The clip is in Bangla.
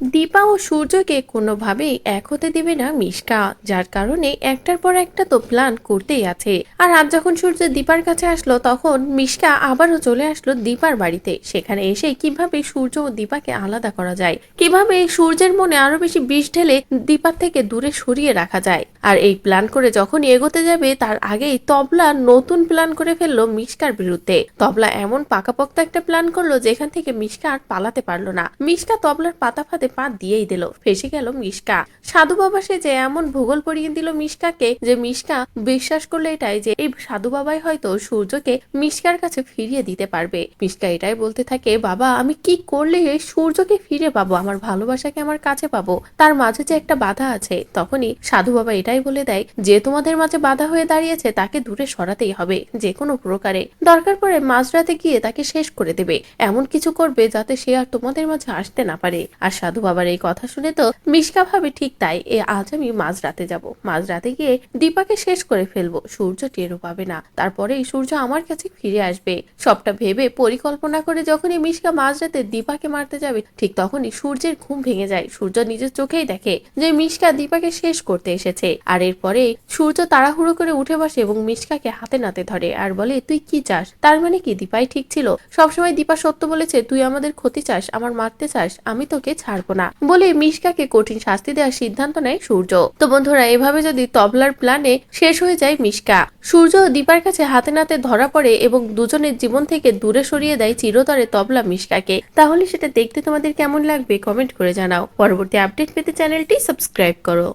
দীপা ও সূর্যকে কোনোভাবেই এক হতে দিবে না মিশকা, যার কারণে একটার পর একটা তো প্ল্যান করতেই আছে। আর আজ যখন সূর্য দীপার কাছে আসলো, তখন মিশকা আবারও চলে আসলো দীপার বাড়িতে। সেখানে এসে কীভাবে সূর্য ও দীপাকে আলাদা করা যায়? কীভাবে সূর্যের মনে আরও বেশি বিষ ঢেলে দীপার থেকে দূরে সরিয়ে রাখা যায়? আর এই প্ল্যান করে যখন এগোতে যাবে, তার আগেই তবলা নতুন প্ল্যান করে ফেলল মিশকার বিরুদ্ধে। তবলা এমন পাকাপোক্ত একটা প্ল্যান করল, যেখান থেকে মিশকা আর পালাতে পারল না। মিশকা তবলার পাতা ফাঁদে পা দিয়েই দিল। ফেসে গেল মিশকা। সাধু বাবা সে যে এমন ভূগোল পড়িয়ে দিল মিশকাকে যে মিশকা বিশ্বাস করল এটাই যে এই সাধু বাবাই হয়তো সূর্যকে মিশকার কাছে ফিরিয়ে দিতে পারবে। মিশকা এটাই বলতে থাকে, বাবা, আমি কি করলে সূর্যকে ফিরে পাবো? আমার ভালোবাসাকে আমার কাছে পাবো? তার মাঝে যে একটা বাধা আছে, তখনই সাধু বাবা এটাই বলে দেয়, যে তোমাদের মাঝে বাধা হয়ে দাঁড়িয়েছে, তাকে দূরে সরাতেই হবে, যে কোনো প্রকারে। দরকার পড়ে মাঝরাতে গিয়ে তাকে শেষ করে দেবে। এমন কিছু করবে যাতে সে আর তোমাদের মাঝে আসতে না পারে। আর সাধু বাবার এই কথা শুনে তো মিশকা ভাবে ঠিক তাই, এ আজ আমি মাঝরাতে যাব। মাঝরাতে গিয়ে দীপাকে শেষ করে ফেলব, সূর্য টেরও পাবে না। তারপরেই সূর্য আমার কাছে ফিরে আসবে। সবটা ভেবে পরিকল্পনা করে যখনই মিশকা মাঝরাতে দীপাকে মারতে যাবে, ঠিক তখনই সূর্যের ঘুম ভেঙে যায়। সূর্য নিজের চোখেই দেখে যে মিশকা দীপাকে শেষ করতে এসেছে। আর এরপরে সূর্য তাড়াহুড়ো করে উঠে বসে এবং মিশকাকে হাতে নাতে ধরে আর বলে, তুই কি চাস? তার মানে কি? দীপাই ঠিক ছিল। সবসময় দীপা সত্য বলেছে, তুই আমাদের ক্ষতি চাস, আমার মারতে চাস, আমি তোকে ছাড়বো না বলে মিশকাকে কঠিন শাস্তি দেওয়ার সিদ্ধান্ত নেয় সূর্য। তো বন্ধুরা, এভাবে যদি তবলার প্ল্যানে শেষ হয়ে যায় মিশকা, সূর্য দীপার কাছে হাতে নাতে ধরা পড়ে এবং দুজনের জীবন থেকে দূরে সরিয়ে দেয় চিরতরে তবলা মিশকাকে। তাহলে সেটা দেখতে তোমাদের কেমন লাগবে? কমেন্ট করে জানাও। পরবর্তী আপডেট পেতে চ্যানেলটি সাবস্ক্রাইব করো।